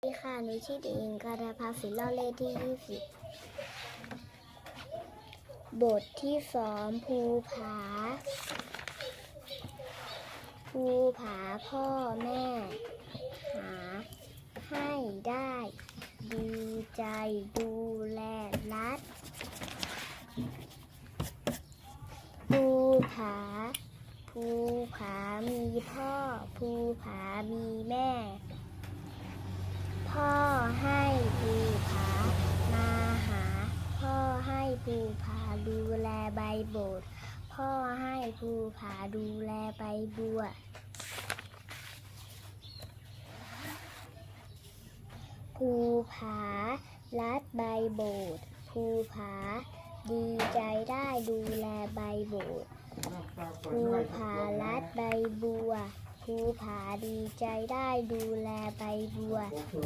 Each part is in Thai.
สวัสดีค่ะหนูชื่อเด็กหญิงการาภาศิลเล่าเลขที่ยี่สิบบทที่สองภูผา ภูผาพ่อแม่ หา ให้ได้ ดีใจดูแลรัด ภูผา ภูผามีพ่อ ภูผามีแม่ พ่อให้ภูผามาหา พ่อให้ภูผาดูแลใบโบดพ่อให้ภูผาดูแลใบบัว ภูผาลัดใบโบดภูผาดีใจได้ดูแลใบโบดภูผาลัดใบบัว ภูผาดีใจได้ดูแลใบบัว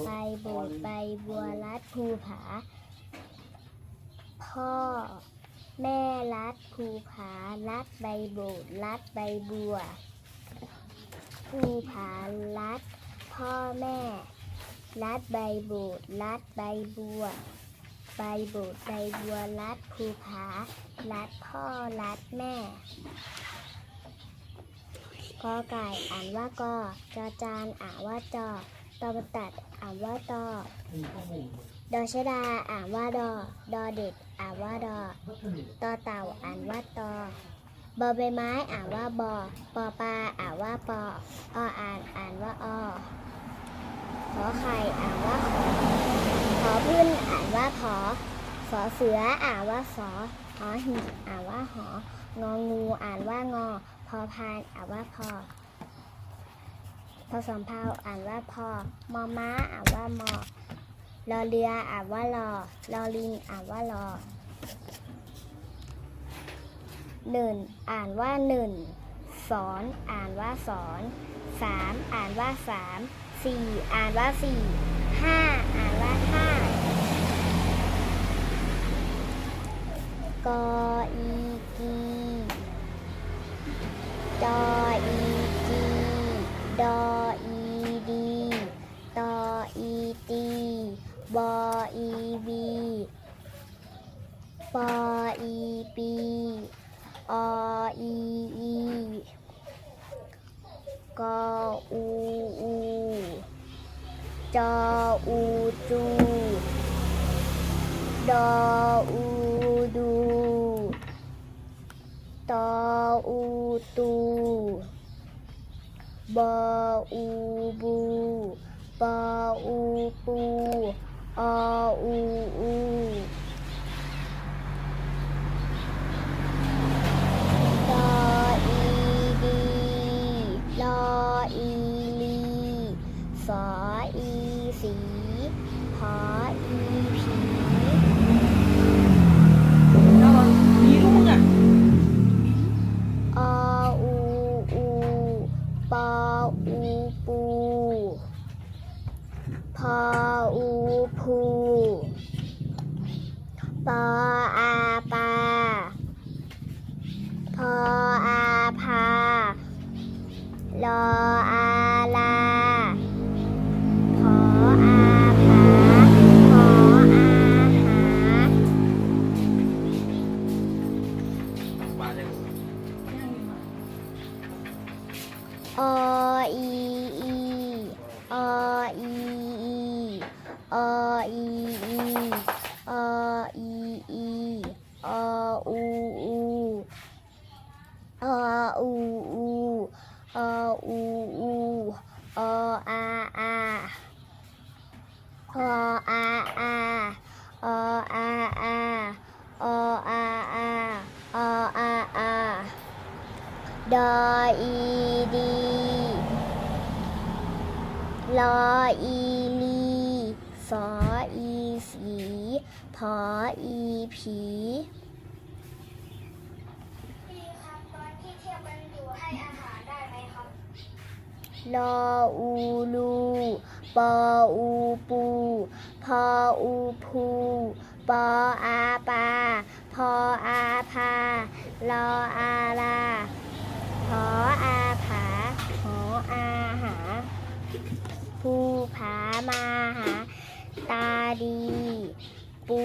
ใบโบดใบบัวลัดภูผา พ่อ แม่ลัดภูผาลัดใบโบดลัดใบบัวภูผาลัด พ่อแม่ลัดใบโบดลัดใบบัวใบโบดใบบัวลัดภูผาลัดพ่อลัดแม่ กอไก่อ่านว่ากอจอจานอ่านว่าจอตอประตัดอ่านว่าตอดอชดาอ่านว่าดอ ดอเด็กอ่านว่าดอตอเต่าอ่านว่าตอบอใบไม้อ่านว่าบอปอปลาอ่านว่าปอออ่านอ่านว่าอขอไข่อ่านว่าขอขอพึ่นอ่านว่าขอสอเสืออ่านว่าสอหอหีบอ่านว่าหององูอ่านว่างอ อพานอ่านว่าพอพอสำเพาอ่านว่าพอมอม้าอ่านว่ามอรอเรืออ่านว่ารอรอลิงอ่านว่ารอหนึ่งอ่านว่าหนึ่งสอนอ่านว่าสอนสามอ่านว่าสามสี่อ่านว่าสี่ห้าอ่านว่าห้ากอี กออูอูจออูจูดออูดูตออูตูบออูบูปออูปูออูอู สออีสีพออีผีมีลูกอะออูอูปออูปูพออูพูปอ ออีอีออีอีออีอีออีอีออูอูออูอูออูอูออาอาออาอาออาอาออาอาออาอา ดออีดี ลออีลีสออีสีพออีผีพี่ครับตอนที่เทียบกันอยู่ให้อาหารได้ไหมครับลออูลูปออูปูพออูพูปออาปาพออาพาลออาลาพออาผาหออาหา ภูผามาหา ตาดี ปู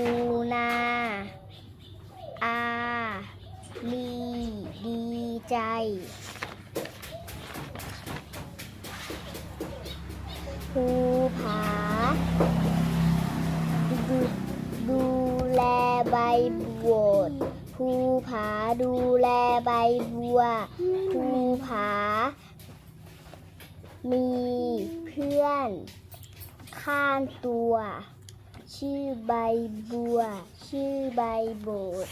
นา อาลีดีใจ ภูผา ดูดูแลใบบัวภูผาดูแลใบบัวภูผามี พื่อนข้างตัว ชื่อใบบัว ชื่อใบโบด